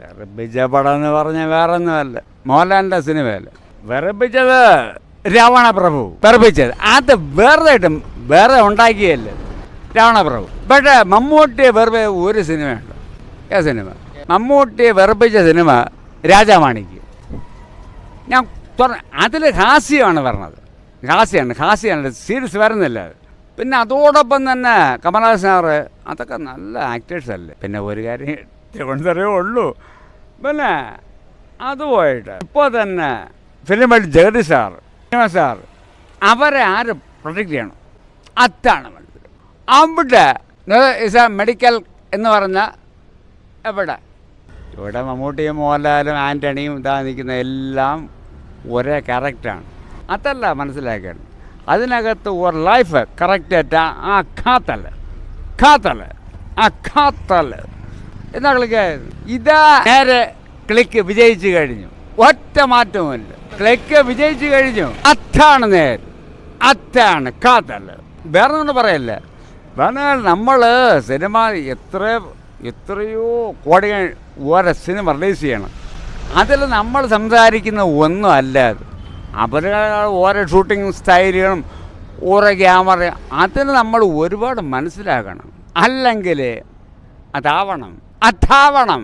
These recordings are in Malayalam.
വെറുപ്പിച്ച പടം എന്ന് പറഞ്ഞാൽ വേറെ ഒന്നുമല്ല മോഹൻലാലിന്റെ സിനിമയല്ല? വെറുപ്പിച്ചത് രാവണപ്രഭു. വിറപ്പിച്ചത്. അത് വേറെ ആയിട്ടും വേറെ ഉണ്ടാക്കിയല്ല? രാവണപ്രഭു. പക്ഷേ മമ്മൂട്ടിയെ വെറുതെ ഒരു സിനിമയുണ്ട്. ഏ സിനിമ? മമ്മൂട്ടിയെ വെറുപ്പിച്ച സിനിമ രാജാവാണിക്ക്. ഞാൻ തുറ അതിൽ ഹാസ്യമാണ് പറഞ്ഞത്. ഹാസ്യമാണ്. ഹാസ്യമാണ്. സീരിയസ് വരുന്നില്ല പിന്നെ അതോടൊപ്പം തന്നെ കമലഹാസൻ സാറ് അതൊക്കെ നല്ല ആക്ടേഴ്സ് അല്ലേ? പിന്നെ ഒരു കാര്യം തിരുവനന്തപുരമേ ഉള്ളൂ. പിന്നെ അതുപോയിട്ട് ഇപ്പോൾ തന്നെ ഫിലിമായിട്ട് ജഗതി സാർ സിനിമ സാർ അവരെ ആര് പ്രൊട്ടക്റ്റ് ചെയ്യണം മനസ്സിൽ അവിടെ ഇസ് എ മെഡിക്കൽ എന്ന് പറഞ്ഞ എവിടെ? ഇവിടെ മമ്മൂട്ടിയും മോഹൻലാലും ആന്റണിയും ഇതാ നിൽക്കുന്ന എല്ലാം ഒരേ കറക്റ്റാണ് അതല്ല മനസ്സിലാക്കേണ്ടത്. അതിനകത്ത് ഒരു ലൈഫ് കറക്റ്റായിട്ട് ആ ഖാത്തല്ല ഖാത്തല്ല ആ ഖാത്തല്ല എന്നാ ക്ലിക്കായത് ഇതാ നേരെ ക്ലിക്ക് വിജയിച്ചു കഴിഞ്ഞു. ഒറ്റ മാറ്റവുമില്ല. ക്ലിക്ക് വിജയിച്ചു കഴിഞ്ഞു. അത്താണ് നേര്. അത്താണ് കാത്തല്ല വേറെ ഒന്നും പറയല്ല. വേണമെങ്കിൽ നമ്മൾ സിനിമ എത്ര എത്രയോ കോടികൾ ഓരോ സിനിമ റിലീസ് ചെയ്യണം. അതിൽ നമ്മൾ സംസാരിക്കുന്ന ഒന്നും അല്ല അത്. അവരുടെ ഓരോ ഷൂട്ടിംഗ് സ്റ്റൈലുകളും ഓരോ ക്യാമറ അതിന് നമ്മൾ ഒരുപാട് മനസ്സിലാക്കണം. അല്ലെങ്കിൽ അതാവണം. അതാവണം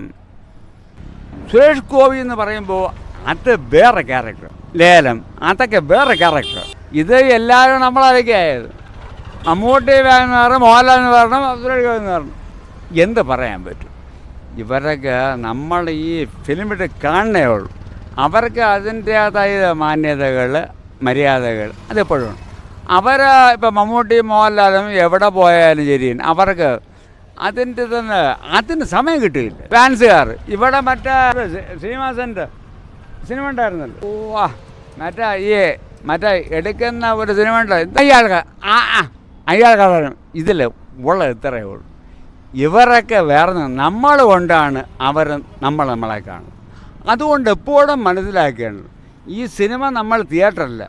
സുരേഷ് ഗോപി എന്ന് പറയുമ്പോൾ അത് വേറെ ക്യാരക്ടർ ലേലം അതൊക്കെ വേറെ ക്യാരക്ടർ ഇത് എല്ലാവരും നമ്മളതൊക്കെയായത് മമ്മൂട്ടി എന്ന് പറഞ്ഞു മോഹൻലാൽ എന്ന് പറഞ്ഞു സുരേഷ് ഗോപി എന്ന് പറഞ്ഞു. എന്ത് പറയാൻ പറ്റും? ഇവരൊക്കെ നമ്മൾ ഈ ഫിലിമിട്ട് കാണണേ ഉള്ളൂ. അവർക്ക് അതിന്റേതായ മാന്യതകൾ മര്യാദകൾ അതെപ്പോഴും അവർ ഇപ്പം മമ്മൂട്ടിയും മോഹൻലാലും എവിടെ പോയാലും ശരി അവർക്ക് അതിന്റെ തന്നെ അതിന് സമയം കിട്ടിയില്ല. ഫാൻസുകാർ. ഇവിടെ മറ്റേ ശ്രീനിവാസന്റെ സിനിമ ഉണ്ടായിരുന്നല്ലോ. ഓ ആ മറ്റേ ഈ മറ്റേ എടുക്കുന്ന ഒരു സിനിമ ഉണ്ടായിരുന്നു അയാൾക്ക് ആ ആ അയാൾക്ക് പറയും ഇതിൽ ഉള്ള ഇത്രയേ ഉള്ളൂ. ഇവരൊക്കെ വേറെ നമ്മൾ കൊണ്ടാണ് അവർ നമ്മൾ നമ്മളെ കാണുന്നത്. അതുകൊണ്ട് എപ്പോഴും മനസ്സിലാക്കേണ്ടത് ഈ സിനിമ നമ്മൾ തിയേറ്ററല്ല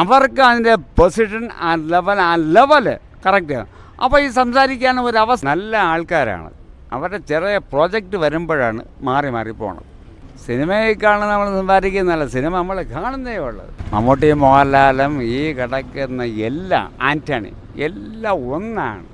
അവർക്ക് അതിന്റെ പൊസിഷൻ ആ ലെവൽ ആ ലെവൽ കറക്റ്റ് അപ്പോൾ ഈ സംസാരിക്കാൻ ഒരു അവസ്ഥ നല്ല ആൾക്കാരാണ്. അവരുടെ ചെറിയ പ്രോജക്റ്റ് വരുമ്പോഴാണ് മാറി മാറി പോണത്. സിനിമയെക്കാണ് നമ്മൾ സംസാരിക്കുന്നതല്ല സിനിമ നമ്മൾ കാണുന്നേ ഉള്ളത് മമ്മൂട്ടിയും മോഹൻലാലും ഈ കിടക്കുന്ന എല്ലാം ആന്റണി എല്ലാം ഒന്നാണ്.